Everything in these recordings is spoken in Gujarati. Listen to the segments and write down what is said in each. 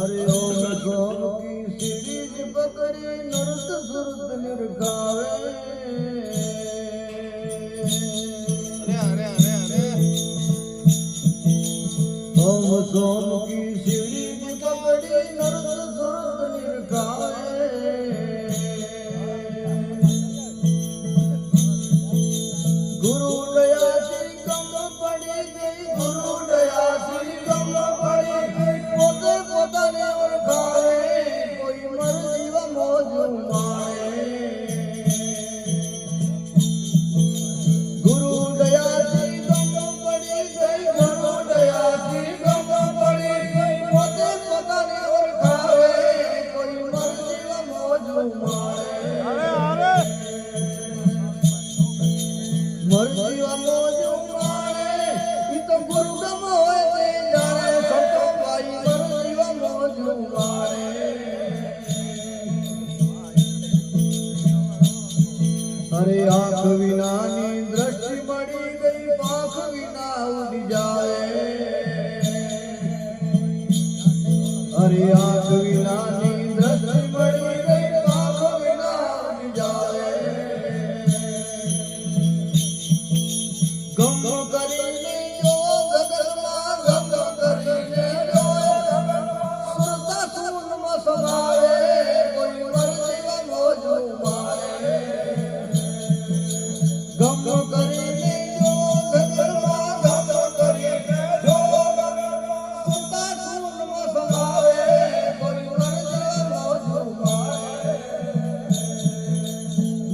हरि ओम स्वामी की सीढ़ी पकड़े नृत सुरत निर्गावे અરે આંખ વિનાની દ્રષ્ટિ મળી ગઈ, પાંખ વિના ઉડી જાય. અરે આંખ વિનાની દ્રષ્ટિ મળી ગઈ, પાંખ વિના ઉડી જાય. ગમ કરી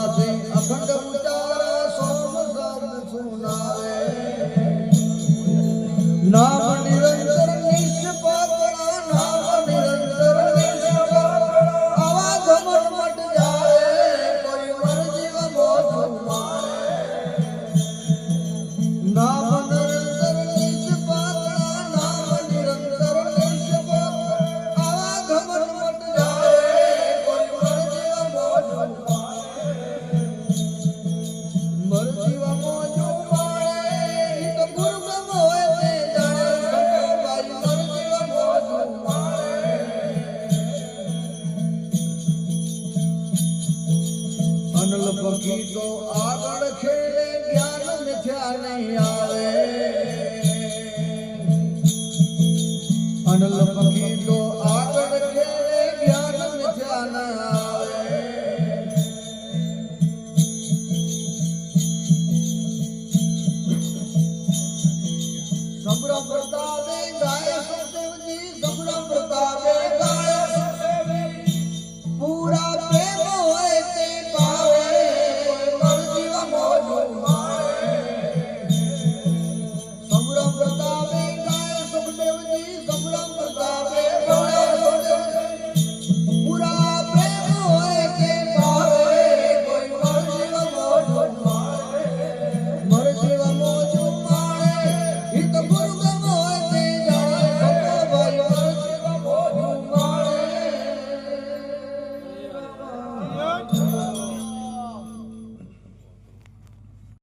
માથી નામ અનલ બગીચો આગળ ખેડે જ્ઞાન મિથ્યા નહીં આવે અનલ બગીચો આગળ ખેડે જ્ઞાન મિથ્યા ન આવે સંભળા પ્રતાપે ગાય સુખદેવજી સંભળા પ્રતાપે